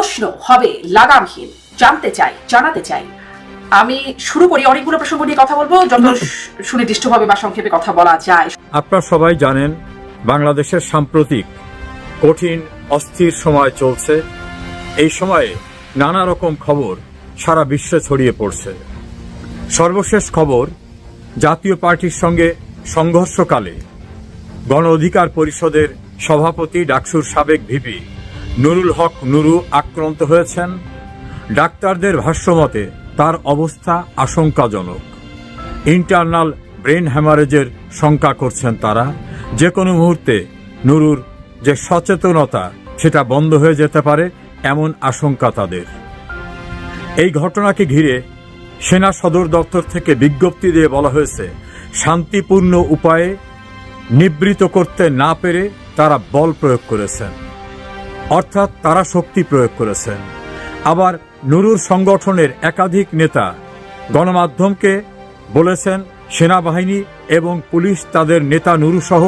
প্রশ্ন হবে লাগামহীন জানতে চাই জানাতে চাই। আমি শুরু করি অনেকগুলো প্রসঙ্গ নিয়ে কথা বলব যত সুনির্দিষ্টভাবে বা সংক্ষেপে কথা বলা যায়। আপনারা সবাই জানেন বাংলাদেশের সাম্প্রতিক কঠিন অস্থির সময় চলছে। এই সময়ে নানা রকম খবর সারা বিশ্বে ছড়িয়ে পড়ছে। সর্বশেষ খবর জাতীয় পার্টির সঙ্গে সংঘর্ষকালে গণ অধিকার পরিষদের সভাপতি ডাকসুর সাবেক ভিপি নুরুল হক নুরু আক্রান্ত হয়েছেন। ডাক্তারদের ভাষ্যমতে তার অবস্থা আশঙ্কাজনক। ইন্টারনাল ব্রেন হ্যামারেজের শঙ্কা করছেন তারা। যে কোনো মুহূর্তে নুরুর যে সচেতনতা, সেটা বন্ধ হয়ে যেতে পারে এমন আশঙ্কা তাদের। এই ঘটনাকে ঘিরে সেনা সদর দপ্তর থেকে বিজ্ঞপ্তি দিয়ে বলা হয়েছে, শান্তিপূর্ণ উপায়ে নিবৃত করতে না পেরে তারা বল প্রয়োগ করেছেন। অর্থাৎ তারা শক্তি প্রয়োগ করেছেন আবার নুরুর সংগঠনের একাধিক নেতা গণমাধ্যমকে বলেছেন, সেনাবাহিনী এবং পুলিশ তাদের নেতা নুরু সহ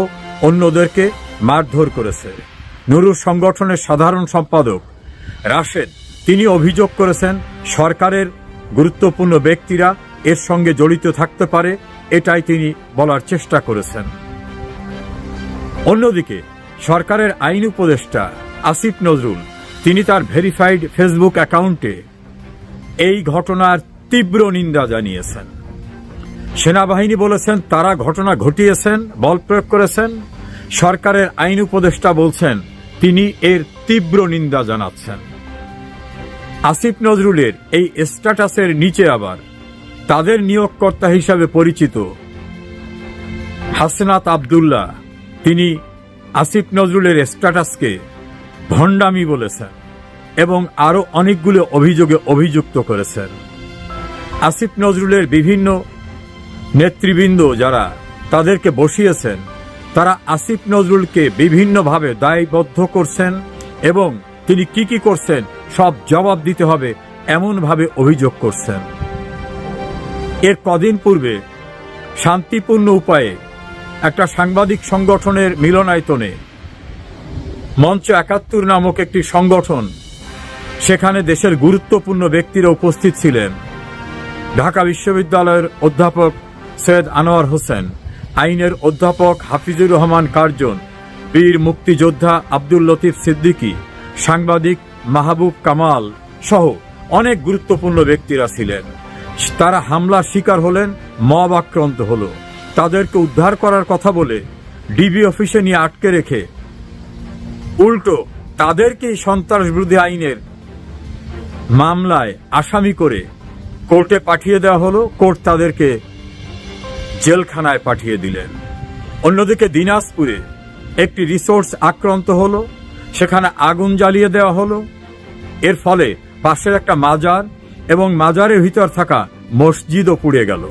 অন্যদেরকে মারধর করেছে। নুরুর সংগঠনের সাধারণ সম্পাদক রাশেদ, তিনি অভিযোগ করেছেন, সরকারের গুরুত্বপূর্ণ ব্যক্তিরা এর সঙ্গে জড়িত থাকতে পারে, এটাই তিনি বলার চেষ্টা করেছেন। অন্যদিকে, সরকারের আইন উপদেষ্টা আসিফ নজরুল। তিনি তার ভেরিফাইড ফেসবুক অ্যাকাউন্টে এই ঘটনার তীব্র নিন্দা জানিয়েছেন। সেনাবাহিনী বলেছেন, তারা ঘটনা ঘটিয়েছেন, বল প্রয়োগ করেছেন। সরকারের আইন উপদেষ্টা বলছেন, তিনি এর তীব্র নিন্দা জানাচ্ছেন। আসিফ নজরুলের এই স্ট্যাটাসের নিচে আবার তাদের নিয়োগকর্তা হিসাবে পরিচিত হাসনাত আবদুল্লাহ। তিনি আসিফ নজরুলের স্ট্যাটাসকে ভণ্ডামি বলেছেন এবং আরও অনেকগুলো অভিযোগে অভিযুক্ত করেছেন। আসিফ নজরুলের বিভিন্ন নেতৃবৃন্দ যারা তাদেরকে বসিয়েছেন, তারা আসিফ নজরুলকে বিভিন্নভাবে দায়বদ্ধ করছেন এবং তিনি কি কি করছেন সব জবাব দিতে হবে এমনভাবে অভিযোগ করছেন। এর কদিন পূর্বে শান্তিপূর্ণ উপায়ে একটা সাংবাদিক সংগঠনের মিলনায়তনে মঞ্চ একাত্তর নামক একটি সংগঠন, সেখানে দেশের গুরুত্বপূর্ণ ব্যক্তিরা উপস্থিত ছিলেন। ঢাকা বিশ্ববিদ্যালয়ের অধ্যাপক সৈয়দ আনোয়ার হোসেন, আইনের অধ্যাপক হাফিজুর রহমান কার্জন, বীর মুক্তিযোদ্ধা আব্দুল লতিফ সিদ্দিকী, সাংবাদিক মাহবুব কামাল সহ অনেক গুরুত্বপূর্ণ ব্যক্তিরা ছিলেন। তারা হামলার শিকার হলেন, মব আক্রান্ত হল। তাদেরকে উদ্ধার করার কথা বলে ডিবি অফিসে নিয়ে আটকে রেখে উল্টো তাদেরকেই সন্ত্রাস বিরোধী আইনের মামলায় আসামি করে কোর্টে পাঠিয়ে দেওয়া হলো। কোর্ট তাদেরকে জেলখানায় পাঠিয়ে দিলেন। অন্যদিকে দিনাজপুরে একটি রিসোর্স আক্রান্ত হলো। সেখানে আগুন জ্বালিয়ে দেওয়া হলো। এর ফলে পাশের একটা মাজার এবং মাজারের ভিতর থাকা মসজিদও পুড়ে গেল।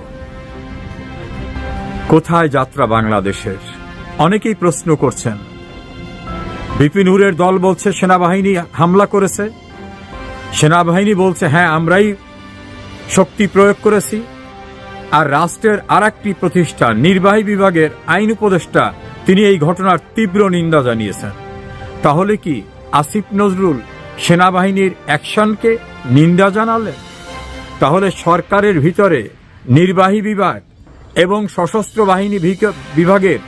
কোথায় যাত্রা বাংলাদেশের? অনেকেই প্রশ্ন করছেন বিপিনুরের দল বলছে, সেনাবাহিনী হামলা করেছে। সেনাবাহিনী বলছে হ্যাঁ আমরাই শক্তি প্রয়োগ করেছি। আর রাষ্ট্রের আর একটি প্রতিষ্ঠান নির্বাহী বিভাগের আইন উপদেষ্টা, তিনি এই ঘটনার তীব্র নিন্দা জানিয়েছেন। তাহলে কি আসিফ নজরুল সেনাবাহিনীর অ্যাকশনকে নিন্দা জানালেন? তাহলে সরকারের ভিতরে নির্বাহী বিভাগ এবং সশস্ত্র বাহিনী বিভাগের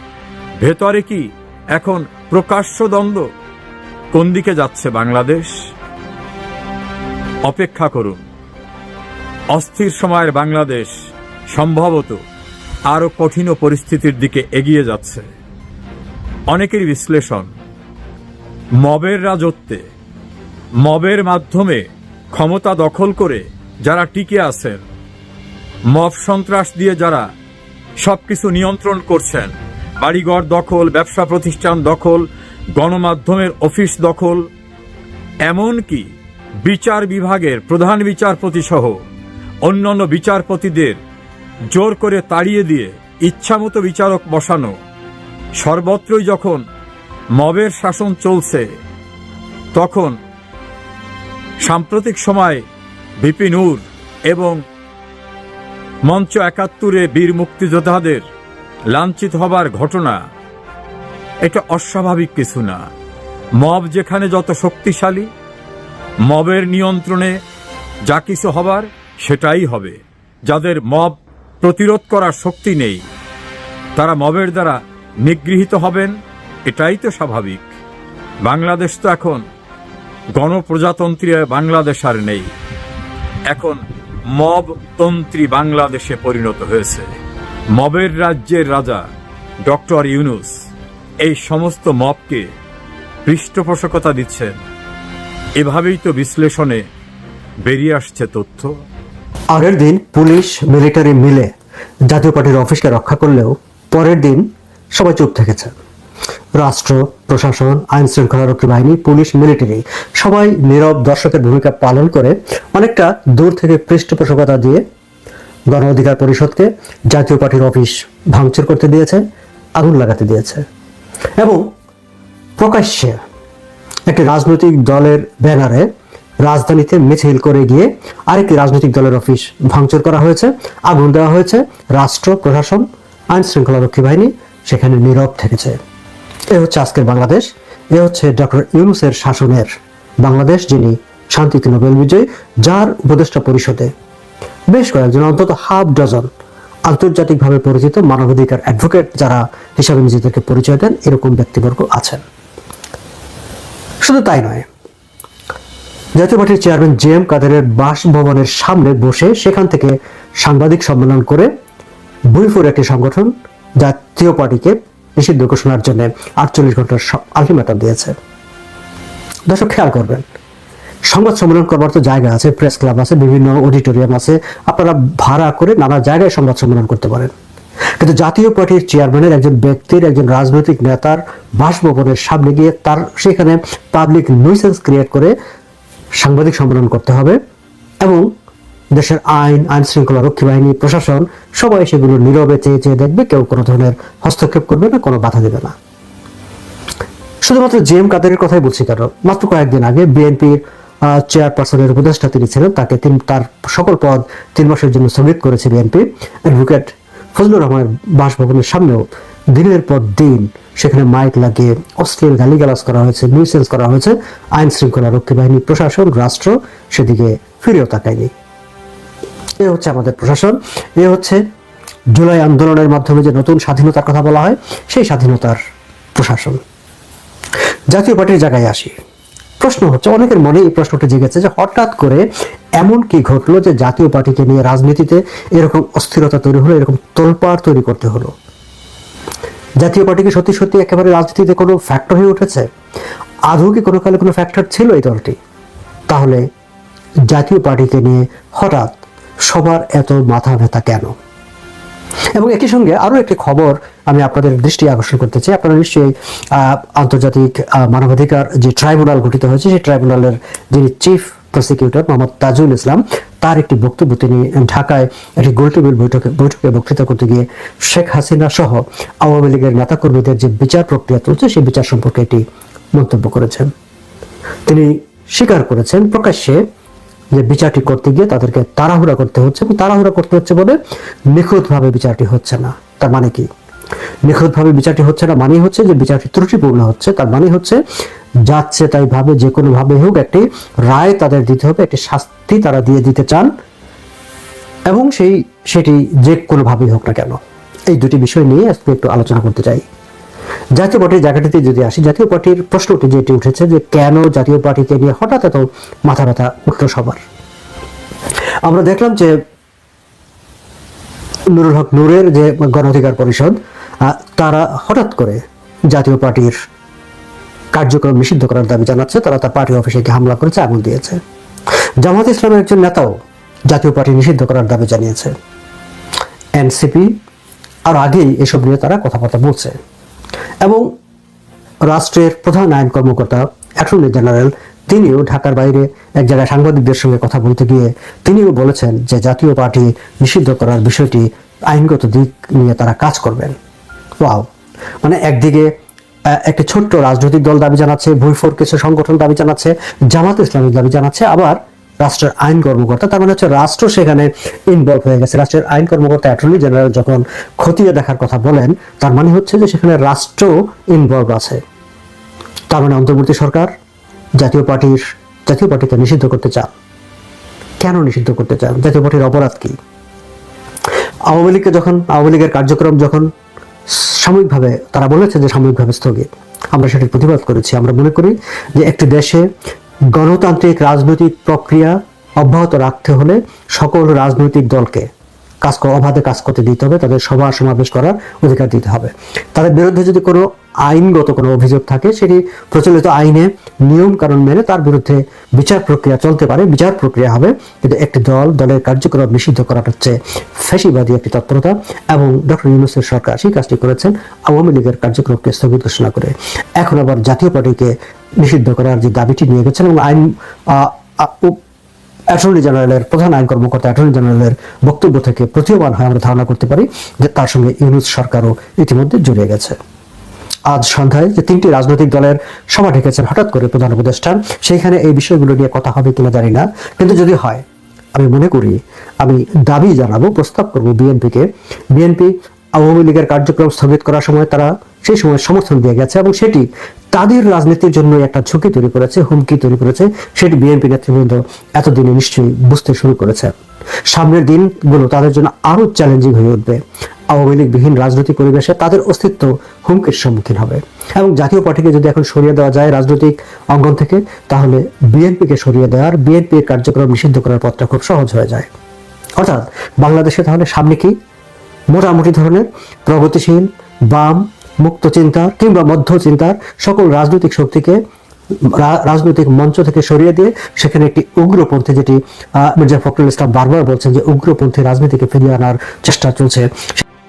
ভেতরে কি এখন প্রকাশ্য দ্বন্দ্ব। কোন দিকে যাচ্ছে বাংলাদেশ? অপেক্ষা করুন। অস্থির সময়ের বাংলাদেশ সম্ভবত আরও কঠিন পরিস্থিতির দিকে এগিয়ে যাচ্ছে। অনেকের বিশ্লেষণ, মবের রাজত্বে, মবের মাধ্যমে ক্ষমতা দখল করে যারা টিকে আছেন, মব সন্ত্রাস দিয়ে যারা সবকিছু নিয়ন্ত্রণ করছেন বাড়িঘর দখল, ব্যবসা প্রতিষ্ঠান দখল, গণমাধ্যমের অফিস দখল, এমনকি বিচার বিভাগের প্রধান বিচারপতি সহ অন্যান্য বিচারপতিদের জোর করে তাড়িয়ে দিয়ে ইচ্ছামতো বিচারক বসানো, সর্বত্রই যখন মবের শাসন চলছে, তখন সাম্প্রতিক সময় বিপিনুর এবং মঞ্চ একাত্তরে বীর মুক্তিযোদ্ধাদের লাঞ্ছিত হবার ঘটনা। এটা অস্বাভাবিক কিছু না। মব যেখানে যত শক্তিশালী, মবের নিয়ন্ত্রণে যা কিছু হবার, সেটাই হবে। যাদের মব প্রতিরোধ করার শক্তি নেই, তারা মবের দ্বারা নিগৃহীত হবেন, এটাই তো স্বাভাবিক। বাংলাদেশ তো এখন গণপ্রজাতন্ত্রী বাংলাদেশ আর নেই। এখন মবতন্ত্রী বাংলাদেশে পরিণত হয়েছে। মবের রাজ্যের রাজা, ডক্টর ইউনুস, এই সমস্ত মবকে পৃষ্ঠপোষকতা দিচ্ছেন। এভাবেই তো বিশ্লেষণে বেরিয়ে আসছে তথ্য। আগের দিন পুলিশ, মিলিটারি মিলে জাতীয় পার্টির অফিসকে রক্ষা করলেও পরের দিন সবাই চুপ থেকেছে। রাষ্ট্র, প্রশাসন, আইন শৃঙ্খলারক্ষী বাহিনী, পুলিশ, মিলিটারি সবাই নীরব দর্শকের ভূমিকা পালন করে অনেকটা দূর থেকে পৃষ্ঠপোষকতা দিয়ে গণ অধিকার পরিষদকে জাতীয় পার্টির অফিস ভাঙচুর করতে দিয়েছে, আগুন লাগাতে দিয়েছে। এবং প্রকাশ্যে একটি রাজনৈতিক দলের ব্যানারে রাজধানীতে মিছিল করে গিয়ে আরেকটি রাজনৈতিক দলের অফিস ভাঙচুর করা হয়েছে, আগুন দেওয়া হয়েছে, রাষ্ট্র, প্রশাসন আইন শৃঙ্খলা রক্ষী বাহিনী সেখানে নীরব থেকেছে। এ হচ্ছে আজকের বাংলাদেশ, এ হচ্ছে ডক্টর ইউনুসের শাসনের বাংলাদেশ যিনি শান্তিতে নোবেল বিজয়ী, যার উপদেষ্টা পরিষদে বেশ কয়েকজন, অন্তত হাফ ডজন আন্তর্জাতিকভাবে পরিচিত মানবাধিকার অ্যাডভোকেট যারা হিসাবে নিজেদেরকে পরিচয় দেন এরকম ব্যক্তিবর্গ আছেন। শুধু তাই নয়, জাতীয় পার্টির চেয়ারম্যান জে এম কাদেরের বাসভবনের সামনে বসে সেখান থেকে সাংবাদিক সম্মেলন করে বুইফুর একটি সংগঠন জাতীয় পার্টিকে নিষিদ্ধ ঘোষণার জন্য আটচল্লিশ ঘণ্টার আলটিমেটাম দিয়েছে। দর্শক, খেয়াল করবেন সংবাদ সম্মেলন করবার তো জায়গা আছে প্রেস ক্লাব আছে, বিভিন্ন অডিটোরিয়াম আছে। আপনারা ভাড়া করে নানা জায়গায় সংবাদ সম্মেলন করতে পারেন। কিন্তু জাতীয় পার্টির চেয়ারম্যানের একজন ব্যক্তির, একজন রাজনৈতিক নেতার বাসভবনের সামনে গিয়ে তার সেখানে পাবলিক nuisance ক্রিয়েট করে সাংবাদিক সম্মেলন করতে হবে এবং দেশের আইন আইন শৃঙ্খলা রক্ষী বাহিনী, প্রশাসন সবাই সেগুলো নীরবে চেয়ে চেয়ে দেখবে, কেউ কোনো ধরনের হস্তক্ষেপ করবে না, কোনো বাধা দেবে না। শুধুমাত্র জে এম কাদেরের কথাই বলছি কেন? মাত্র কয়েকদিন আগে বিএনপির চেয়ারপারসনের উপদেষ্টা তিনি ছিলেন, তাকে তিন তার সকল পদ তিন মাসের জন্য স্থগিত করেছে বিএনপি। অ্যাডভোকেট ফজলুর রহমানের বাসভবনের সামনেও দিনের পর দিন সেখানে মাইক লাগিয়ে অশ্লীল গালিগালাজ করা হয়েছে নিউসেন্স করা হয়েছে। আইন শৃঙ্খলা রক্ষী বাহিনী, প্রশাসন, রাষ্ট্র সেদিকে ফিরেও তাকায়নি। এ হচ্ছে আমাদের প্রশাসন। এ হচ্ছে জুলাই আন্দোলনের মাধ্যমে যে নতুন স্বাধীনতার কথা বলা হয়, সেই স্বাধীনতার প্রশাসন। জাতীয় পার্টির জায়গায় আসি। প্রশ্ন হচ্ছে, অনেকের মনে এই প্রশ্নটা জেগেছে যে হঠাৎ করে এমন কি ঘটলো যে জাতীয় পার্টিকে নিয়ে রাজনীতিতে এরকম অস্থিরতা তৈরি হলো, এরকম তোলপাড় তৈরি করতে হলো? জাতীয় পার্টি কি সত্যি সত্যি একেবারে রাজনীতিতে কোনো ফ্যাক্টর হয়ে উঠেছে? আদৌ কি কোনো কালে কোনো ফ্যাক্টর ছিল এই দলটি? তাহলে জাতীয় পার্টিকে নিয়ে হঠাৎ সবার এত মাথা ব্যথা কেন? এবং একই সঙ্গে আরও একটি খবর আমি আপনাদের দৃষ্টি আকর্ষণ করতে চাই। আপনারা নিশ্চয়ই আন্তর্জাতিক মানবাধিকার যে ট্রাইব্যুনাল গঠিত হয়েছে, সেই ট্রাইব্যুনালের যিনি চিফ প্রসিকিউটর মোহাম্মদ তাজুল ইসলাম, তার একটি বক্তব্য তিনি ঢাকায় একটি গোলটেবিল বৈঠকে বৈঠকে বক্তৃতা করতে গিয়ে শেখ হাসিনা সহ আওয়ামী লীগের নেতাকর্মীদের যে বিচার প্রক্রিয়া চলছে, সেই বিচার সম্পর্কে একটি মন্তব্য করেছেন। তিনি স্বীকার করেছেন প্রকাশ্যে যে বিচারটি করতে গিয়ে তাদেরকে তাড়াহুড়া করতে হচ্ছে এবং তাড়াহুড়া করতে হচ্ছে বলে নিখুঁতভাবে বিচারটি হচ্ছে না। তার মানে কি? নিখুঁতভাবে বিচারটি হচ্ছে না মানে হচ্ছে যে বিচারটি ত্রুটিপূর্ণ হচ্ছে। তার মানে হচ্ছে যাচ্ছে তাই ভাবে যে কোনো ভাবে হোক একটি রায় তাদের দিতে হবে, একটি শাস্তি তারা দিয়ে দিতে চান এবং সেই, সেটি যে কোনোভাবেই হোক না কেন। এই দুটি বিষয় নিয়ে আজকে একটু আলোচনা করতে চাই। জাতীয় পার্টির জায়গাটিতে যদি আসি, জাতীয় পার্টির প্রশ্নটি যেটি উঠেছে যে কেন জাতীয় পার্টিকে নিয়ে হঠাৎ এত মাথা ব্যথা উঠল সবার? আমরা দেখলাম যে নুরুল হক নূরের যে গণ অধিকার পরিষদ তারা হঠাৎ করে জাতীয় পার্টির কার্যক্রম নিষিদ্ধ করার দাবি জানাচ্ছে। তারা তার পার্টি অফিসে গিয়ে হামলা করেছে, আগুন দিয়েছে। জামাত ইসলামের একজন নেতাও জাতীয় পার্টি নিষিদ্ধ করার দাবি জানিয়েছে। এনসিপি, আর আগেই এসব নিয়ে তারা কথাবার্তা বলছে। এবং রাষ্ট্রের প্রধান আইন কর্মকর্তা, অ্যাটর্নি জেনারেল, তিনিও ঢাকার বাইরে এক জায়গায় সাংবাদিকদের সঙ্গে কথা বলতে গিয়ে তিনিও বলেছেন যে জাতীয় পার্টি নিষিদ্ধ করার বিষয়টি আইনগত দিক নিয়ে তারা কাজ করবেন। ওয়াও। মানে একদিকে একটি ছোট্ট রাজনৈতিক দল দাবি জানাচ্ছে, ভুইফোর কিছু সংগঠন দাবি জানাচ্ছে, জামাত ইসলামিক দাবি জানাচ্ছে, আবার রাষ্ট্রের আইন কর্মকর্তা, তার মানে হচ্ছে রাষ্ট্র সেখানে ইনভলভ হয়ে গেছে। রাষ্ট্রের আইন কর্মকর্তা অ্যাটর্নি জেনারেল যখন খতিয়ে দেখার কথা বলেন, তার মানে হচ্ছে যে সেখানে রাষ্ট্র ইনভলভ আছে। তার মানে অন্তর্বর্তী সরকার, জাতীয় পার্টির, জাতীয় পার্টিকে নিষিদ্ধ করতে চান। কেন নিষিদ্ধ করতে চান? জাতীয় পার্টির অপরাধ কি? আওয়ামী লীগকে যখন, আওয়ামী লীগের কার্যক্রম যখন সাময়িকভাবে, তারা বলেছে যে সাময়িকভাবে স্থগিত। আমরা সেটির প্রতিবাদ করেছি। আমরা মনে করি যে একটি দেশে গণতান্ত্রিক রাজনৈতিক প্রক্রিয়া অব্যাহত রাখতে হলে সকল রাজনৈতিক দলকে কাজ করা, অবাধে কাজ করতে দিতে হবে, তাদের সভা সমাবেশ করার অধিকার দিতে হবে। তাদের বিরুদ্ধে যদি কোনো আইনগত কোনো অভিযোগ থাকে, সেটি প্রচলিত আইনে নিয়ম কানুন মেনে তার বিরুদ্ধে বিচার প্রক্রিয়া চলতে পারে। বিচার প্রক্রিয়া হবে কিন্তু একটি দল, দলের কার্যক্রম নিষিদ্ধ করাটা হচ্ছে ফ্যাসিবাদী একটি তৎপরতা এবং ডক্টর ইউনুসের সরকার সেই কাজটি করেছেন আওয়ামী লীগের কার্যক্রমকে স্থগিত ঘোষণা করে। এখন আবার জাতীয় পার্টিকে নিষিদ্ধ করার যে দাবিটি নিয়ে গেছেন এবং আইন অ্যাটর্নি জেনারেলের প্রধান আইন কর্মকর্তা অ্যাটর্নি জেনারেলের বক্তব্য থেকে প্রতীয়মান হয়, আমরা ধারণা করতে পারি যে তার সঙ্গে ইউনুস সরকারও ইতিমধ্যে জড়িয়ে গেছে। আজ সন্ধ্যায় যে তিনটি রাজনৈতিক দলের সভা ডেকেছেন হঠাৎ করে প্রধান উপদেষ্টা, সেইখানে এই বিষয়গুলো নিয়ে কথা হবে কিনা জানি না, কিন্তু যদি হয়, আমি মনে করি, আমি দাবি জানাব, প্রস্তাব করব বিএনপিকে। বিএনপি আওয়ামী লীগের কার্যক্রম স্থগিত করার সময় তারা সেই সময় সমর্থন দিয়ে গেছে এবং সেটি তাদের রাজনীতির জন্য একটা ঝুঁকি তৈরি করেছে, হুমকি তৈরি করেছে। সেটি বিএনপি নেতৃবৃন্দ এতদিনে নিশ্চয়ই বুঝতে শুরু করেছে। সামনের দিনগুলো তাদের জন্য আরও চ্যালেঞ্জিং হয়ে উঠবে। আওয়ামী লীগবিহীন রাজনৈতিক পরিবেশে তাদের অস্তিত্ব হুমকির সম্মুখীন হবে। এবং জাতীয় পার্টিকে যদি এখন সরিয়ে দেওয়া যায় রাজনৈতিক অঙ্গন থেকে, তাহলে বিএনপিকে সরিয়ে দেওয়ার, বিএনপির কার্যক্রম নিষিদ্ধ করার পথটা খুব সহজ হয়ে যায়। অর্থাৎ বাংলাদেশে তাহলে সামনে কি? মোটামুটি ধরনের প্রগতিশীল, বাম, মুক্ত চিন্তার কিংবা মধ্য চিন্তার সকল রাজনৈতিক শক্তিকে রাজনৈতিক মঞ্চ থেকে সরিয়ে দিয়ে সেখানে একটি উগ্রপন্থী যেটি মির্জা ফখরুল ইসলাম বারবার বলছেন যে উগ্রপন্থী রাজনীতিকে ফিরিয়ে আনার চেষ্টা চলছে।